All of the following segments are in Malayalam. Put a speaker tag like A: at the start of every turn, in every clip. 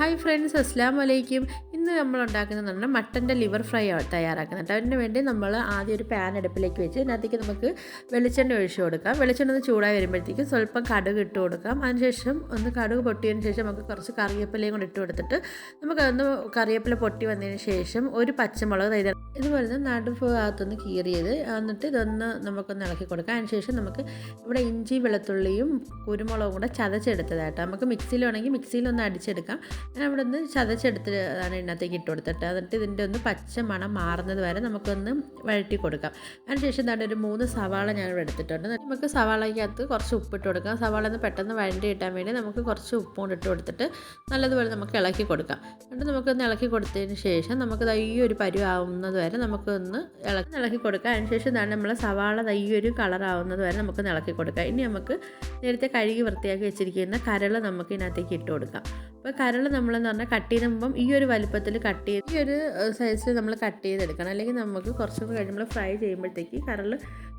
A: ഹായ് ഫ്രണ്ട്സ് അസ്സാം വലൈക്കും ഇന്ന് നമ്മൾ ഉണ്ടാക്കുന്നത് പറഞ്ഞാൽ മട്ടന്റെ ലിവർ ഫ്രൈ തയ്യാറാക്കുന്നുണ്ട് അതിന് വേണ്ടി നമ്മൾ ആദ്യം ഒരു പാൻ അടുപ്പിലേക്ക് വെച്ച് അതിനകത്തേക്ക് നമുക്ക് വെളിച്ചെണ്ണ ഒഴിച്ച് കൊടുക്കാം. വെളിച്ചെണ്ണ ഒന്ന് ചൂടായി വരുമ്പോഴത്തേക്കും സ്വല്പം കടുക് ഇട്ട് കൊടുക്കാം. അതിനുശേഷം ഒന്ന് കടുക് പൊട്ടിയതിന് ശേഷം നമുക്ക് കുറച്ച് കറിവേപ്പിലയും കൂടി ഇട്ട് കൊടുത്തിട്ട് നമുക്കതൊന്ന് കറിവേപ്പില പൊട്ടി വന്നതിന് ശേഷം ഒരു പച്ചമുളക് തൈത ഇതുപോലെ തന്നെ നടുവ് ഭാഗത്തൊന്ന് കീറിയത്. എന്നിട്ട് ഇതൊന്ന് നമുക്കൊന്ന് ഇളക്കി കൊടുക്കാം. അതിനുശേഷം നമുക്ക് ഇവിടെ ഇഞ്ചി വെളുത്തുള്ളിയും കുരുമുളകും കൂടെ ചതച്ചെടുത്തതായിട്ട് നമുക്ക് മിക്സിയിൽ വേണമെങ്കിൽ മിക്സിയിലൊന്ന് അടിച്ചെടുക്കാം. ഞാൻ അവിടെ നിന്ന് ചതച്ചെടുത്തിട്ടാണ് ഇതിനകത്തേക്ക് ഇട്ട് കൊടുത്തിട്ട്. എന്നിട്ട് ഇതിന്റെ ഒന്ന് പച്ച മണം മാറുന്നത് വരെ നമുക്കൊന്ന് വഴറ്റി കൊടുക്കാം. അതിനുശേഷം എന്താണ് ഒരു മൂന്ന് സവാള ഞാനിവിടെ എടുത്തിട്ടുണ്ട്. നമുക്ക് സവാളയ്ക്കകത്ത് കുറച്ച് ഉപ്പിട്ട് കൊടുക്കാം. സവാള ഒന്ന് പെട്ടെന്ന് വഴണ്ടി കിട്ടാൻ വേണ്ടി നമുക്ക് കുറച്ച് ഉപ്പും കൂടി ഇട്ട് കൊടുത്തിട്ട് നല്ലതുപോലെ നമുക്ക് ഇളക്കി കൊടുക്കാം. എന്നിട്ട് നമുക്കൊന്ന് ഇളക്കി കൊടുത്തതിന് ശേഷം നമുക്ക് ഈ ഒരു പരുവാവുന്നത് വരെ നമുക്കൊന്ന് ഇളക്കി ഇളക്കി കൊടുക്കാം. അതിനുശേഷം എന്താണ് നമ്മൾ സവാള ഈ ഒരു കളറാവുന്നത് വരെ നമുക്ക് ഇളക്കി കൊടുക്കാം. ഇനി നമുക്ക് നേരത്തെ കഴുകി വൃത്തിയാക്കി വെച്ചിരിക്കുന്ന കരൾ നമുക്ക് ഇതിനകത്തേക്ക് ഇട്ട് കൊടുക്കാം. അപ്പോൾ കരൾ നമ്മളെന്ന് പറഞ്ഞാൽ കട്ട് ചെയ്യുമ്പോൾ ഈ ഒരു വലുപ്പത്തിൽ കട്ട് ചെയ്ത് ഈ ഒരു സൈസിൽ നമ്മൾ കട്ട് ചെയ്തെടുക്കണം. അല്ലെങ്കിൽ നമുക്ക് കുറച്ചും കൂടി കഴിയുമ്പോൾ ഫ്രൈ ചെയ്യുമ്പോഴത്തേക്ക് കരൾ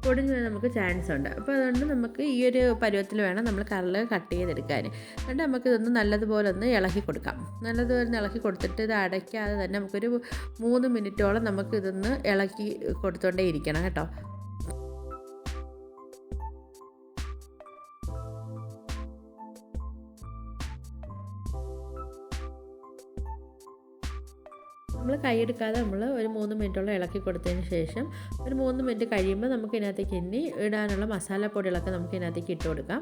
A: പൊടിഞ്ഞ് നമുക്ക് ചാൻസ് ഉണ്ട്. അപ്പോൾ അതുകൊണ്ട് നമുക്ക് ഈ ഒരു പരുവത്തിൽ വേണം നമ്മൾ കരൾ കട്ട് ചെയ്തെടുക്കാൻ എന്നിട്ട് നമുക്ക് ഇതൊന്ന് നല്ലതുപോലെ ഒന്ന് ഇളക്കി കൊടുക്കാം. നല്ലതുപോലെ ഒന്ന് ഇളക്കി കൊടുത്തിട്ട് ഇത് അടയ്ക്കാതെ തന്നെ നമുക്കൊരു മൂന്ന് മിനിറ്റോളം നമുക്ക് ഇതൊന്ന് ഇളക്കി കൊടുത്തോണ്ടേ ഇരിക്കണം കേട്ടോ. നമ്മൾ കൈയെടുക്കാതെ നമ്മൾ ഒരു മൂന്ന് മിനിറ്റോളം ഇളക്കി കൊടുത്തതിന് ശേഷം ഒരു മൂന്ന് മിനിറ്റ് കഴിയുമ്പോൾ നമുക്ക് ഇതിനകത്തേക്ക് ഇനി ഇടാനുള്ള മസാലപ്പൊടികളൊക്കെ നമുക്ക് ഇതിനകത്തേക്ക് ഇട്ട് കൊടുക്കാം.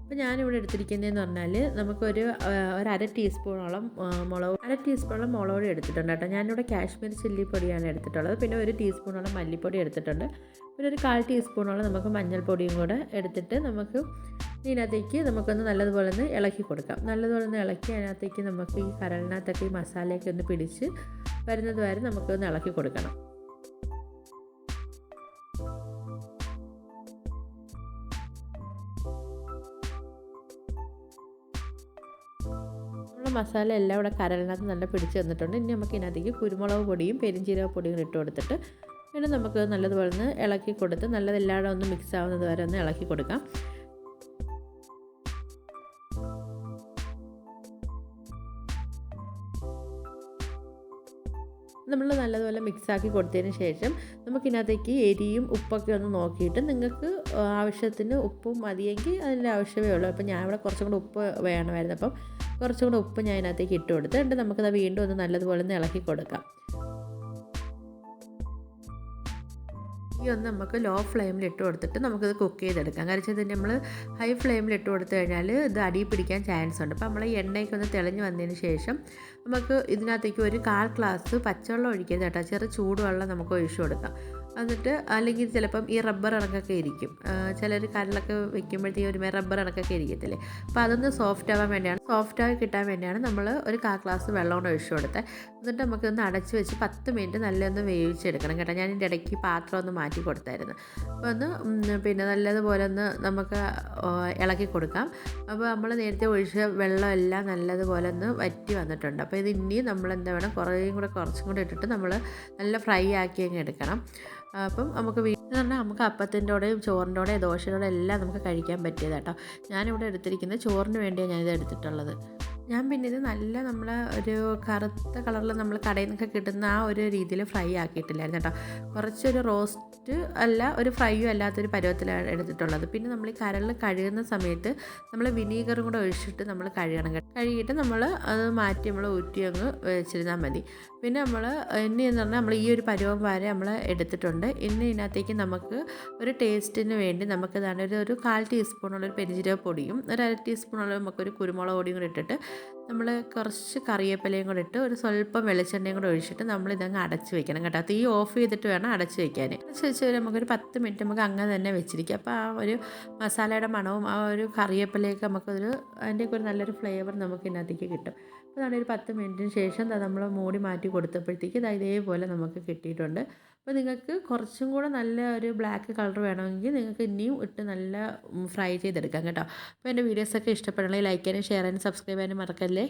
A: അപ്പോൾ ഞാനിവിടെ എടുത്തിരിക്കുന്നതെന്ന് പറഞ്ഞാൽ നമുക്കൊരു ഒരു അര ടീസ്പൂണോളം മുളക് അര ടീസ്പൂണോളം മുളക് പൊടി എടുത്തിട്ടുണ്ട് കേട്ടോ. ഞാനിവിടെ കാശ്മീർ ചില്ലി പൊടിയാണ് എടുത്തിട്ടുള്ളത്. പിന്നെ ഒരു ടീസ്പൂണോളം മല്ലിപ്പൊടി എടുത്തിട്ടുണ്ട്. പിന്നെ ഒരു കാൽ ടീസ്പൂണോളം നമുക്ക് മഞ്ഞൾപ്പൊടിയും കൂടെ എടുത്തിട്ട് നമുക്ക് ഇതിനകത്തേക്ക് നമുക്കൊന്ന് നല്ലതുപോലെ ഒന്ന് ഇളക്കി കൊടുക്കാം. നല്ലതുപോലെ ഒന്ന് ഇളക്കി അതിനകത്തേക്ക് നമുക്ക് ഈ കരളിനകത്തൊക്കെ ഈ മസാലയൊക്കെ ഒന്ന് പിടിച്ച് വരുന്നത് വരെ നമുക്കൊന്ന് ഇളക്കി കൊടുക്കണം. മസാല എല്ലാം ഇവിടെ കരളിനകത്ത് നല്ല പിടിച്ച് തന്നിട്ടുണ്ട് ഇനി നമുക്ക് ഇതിനകത്തേക്ക് കുരുമുളക് പൊടിയും പെരിഞ്ചീരക പൊടിയും ഇട്ട് കൊടുത്തിട്ട് പിന്നെ നമുക്ക് നല്ലതുപോലെ ഒന്ന് ഇളക്കി കൊടുത്ത് നല്ലതെല്ലാവരും ഒന്ന് മിക്സ് ആവുന്നത് വരെ ഒന്ന് ഇളക്കി കൊടുക്കാം. നമ്മൾ നല്ലതുപോലെ മിക്സാക്കി കൊടുത്തതിന് ശേഷം നമുക്കിതിനകത്തേക്ക് എരിയും ഉപ്പൊക്കെ ഒന്ന് നോക്കിയിട്ട് നിങ്ങൾക്ക് ആവശ്യത്തിന് ഉപ്പും മതിയെങ്കിൽ അതിന്റെ ആവശ്യമേ ഉള്ളൂ. അപ്പോൾ ഞാൻ ഇവിടെ കുറച്ചും കൂടെ ഉപ്പ് വേണമായിരുന്നു. അപ്പം കുറച്ചും കൂടെ ഉപ്പ് ഞാൻ ഇതിനകത്തേക്ക് ഇട്ട് കൊടുത്ത് എന്നിട്ട് നമുക്കത് വീണ്ടും ഒന്ന് നല്ലതുപോലെ ഒന്ന് ഇളക്കി കൊടുക്കാം. ഈ ഒന്ന് നമുക്ക് ലോ ഫ്ലെയിമിൽ ഇട്ട് കൊടുത്തിട്ട് നമുക്കിത് കുക്ക് ചെയ്തെടുക്കാം. കാരണം വെച്ചാൽ നമ്മൾ ഹൈ ഫ്ലെയിമിൽ ഇട്ട് കൊടുത്തു കഴിഞ്ഞാൽ ഇത് അടി പിടിക്കാൻ ചാൻസ് ഉണ്ട്. അപ്പോൾ നമ്മൾ ഈ എണ്ണയ്ക്ക് ഒന്ന് തെളിഞ്ഞ് വന്നതിന് ശേഷം നമുക്ക് ഇതിനകത്തേക്ക് ഒരു കാൽ ഗ്ലാസ് പച്ചവെള്ളം ഒഴിക്കരുത് കേട്ടോ. ചെറു ചൂടുവെള്ളം നമുക്ക് ഒഴിച്ചു കൊടുക്കാം. എന്നിട്ട് അല്ലെങ്കിൽ ചിലപ്പം ഈ റബ്ബർ ഇണക്കൊക്കെ ഇരിക്കും. ചിലർ കല്ലൊക്കെ വെക്കുമ്പോഴത്തേക്കും ഒരുമേ റബ്ബർ ഇണക്കൊക്കെ ഇരിക്കത്തില്ലേ? അപ്പോൾ അതൊന്ന് സോഫ്റ്റ് ആവാൻ വേണ്ടിയാണ്. സോഫ്റ്റ് ആയി കിട്ടാൻ വേണ്ടിയാണ് നമ്മൾ ഒരു കാ ഗ്ലാസ് വെള്ളം കൊണ്ട് ഒഴിച്ചു കൊടുത്തത് എന്നിട്ട് നമുക്കൊന്ന് അടച്ച് വെച്ച് പത്ത് മിനിറ്റ് നല്ലൊന്ന് വേവിച്ചെടുക്കണം കേട്ടോ. ഞാൻ ഇതിന്റെ ഇടയ്ക്ക് പാത്രം ഒന്ന് മാറ്റി കൊടുത്തായിരുന്നു. അപ്പോൾ ഒന്ന് പിന്നെ നല്ലതുപോലെ ഒന്ന് നമുക്ക് ഇളക്കി കൊടുക്കാം. അപ്പോൾ നമ്മൾ നേരത്തെ ഒഴിച്ച വെള്ളം എല്ലാം നല്ലതുപോലെ ഒന്ന് വറ്റി വന്നിട്ടുണ്ട്. അപ്പോൾ ഇത് ഇനിയും നമ്മൾ എന്താ വേണം കുറേയും കൂടെ കുറച്ചും കൂടെ ഇട്ടിട്ട് നമ്മൾ നല്ല ഫ്രൈ ആക്കി അങ്ങ് എടുക്കണം. അപ്പം നമുക്ക് വീട്ടിൽ പറഞ്ഞാൽ നമുക്ക് അപ്പത്തിന്റെ കൂടെയും ചോറിന്റെ കൂടെയും ദോശയുടെ എല്ലാം നമുക്ക് കഴിക്കാൻ പറ്റിയത് കേട്ടോ ഞാനിവിടെ എടുത്തിരിക്കുന്നത് ചോറിന് വേണ്ടിയാണ് ഞാനിത് എടുത്തിട്ടുള്ളത്. ഞാൻ പിന്നെ ഇത് നല്ല നമ്മൾ ഒരു കറുത്ത കളറിൽ നമ്മൾ കടയിൽ നിന്നൊക്കെ കിട്ടുന്ന ആ ഒരു രീതിയിൽ ഫ്രൈ ആക്കിയിട്ടില്ലായിരുന്നു കേട്ടോ കുറച്ചൊരു റോസ്റ്റ് അല്ല ഒരു ഫ്രൈയും അല്ലാത്തൊരു പരുവത്തിലാണ് എടുത്തിട്ടുള്ളത്. പിന്നെ നമ്മൾ ഈ കരളിൽ കഴുകുന്ന സമയത്ത് നമ്മൾ വിനീഗറും കൂടെ ഒഴിച്ചിട്ട് നമ്മൾ കഴുകണം കഴുകിയിട്ട് നമ്മൾ അത് മാറ്റി നമ്മൾ ഊറ്റി അങ്ങ് വെച്ചിരുന്നാൽ മതി. പിന്നെ നമ്മൾ ഇനി എന്ന് പറഞ്ഞാൽ നമ്മൾ ഈ ഒരു പരുവം വരെ നമ്മൾ എടുത്തിട്ടുണ്ട്. ഇനി ഇതിനകത്തേക്ക് നമുക്ക് ഒരു ടേസ്റ്റിന് വേണ്ടി നമുക്ക് ഇതാണ് ഒരു ഒരു കാൽ ടീസ്പൂണുള്ള ഒരു പെരിഞ്ചീരക പൊടിയും ഒരു അര ടീസ്പൂണുള്ള നമുക്കൊരു കുരുമുളക് പൊടിയും കൂടി ഇട്ടിട്ട് നമ്മൾ കുറച്ച് കറിവേപ്പിലയും കൂടി ഇട്ട് ഒരു സ്വല്പം വെളിച്ചെണ്ണയും കൂടെ ഒഴിച്ചിട്ട് നമ്മൾ ഇതങ്ങ് അടച്ച് വെക്കണം കേട്ടോ. തീ ഓഫ് ചെയ്തിട്ട് വേണം അടച്ച് വെക്കാൻ അടച്ച് വെച്ച് നമുക്കൊരു പത്ത് മിനിറ്റ് നമുക്ക് അങ്ങനെ തന്നെ വെച്ചിരിക്കാം. അപ്പോൾ ആ ഒരു മസാലയുടെ മണവും ആ ഒരു കറിവേപ്പിലയൊക്കെ നമുക്കൊരു അതിന്റെയൊക്കെ ഒരു നല്ലൊരു ഫ്ലേവർ നമുക്ക് ഇതിനകത്തേക്ക് കിട്ടും. അപ്പോൾ അതാണ് ഒരു പത്ത് മിനിറ്റിന് ശേഷം നമ്മൾ മൂടി മാറ്റി കൊടുത്തപ്പോഴത്തേക്ക് ഇതാ ഇതേപോലെ നമുക്ക് കിട്ടിയിട്ടുണ്ട്. അപ്പോൾ നിങ്ങൾക്ക് കുറച്ചും കൂടെ നല്ല ഒരു ബ്ലാക്ക് കളർ വേണമെങ്കിൽ നിങ്ങൾക്ക് ഇനിയും ഇട്ട് നല്ല ഫ്രൈ ചെയ്തെടുക്കാം കേട്ടോ. അപ്പോൾ എന്റെ വീഡിയോസൊക്കെ ഇഷ്ടപ്പെടണമെങ്കിൽ ലൈക്ക് ചെയ്യാനും ഷെയർ ചെയ്യാനും സബ്സ്ക്രൈബ് ചെയ്യാനും മറക്കല്ലേ?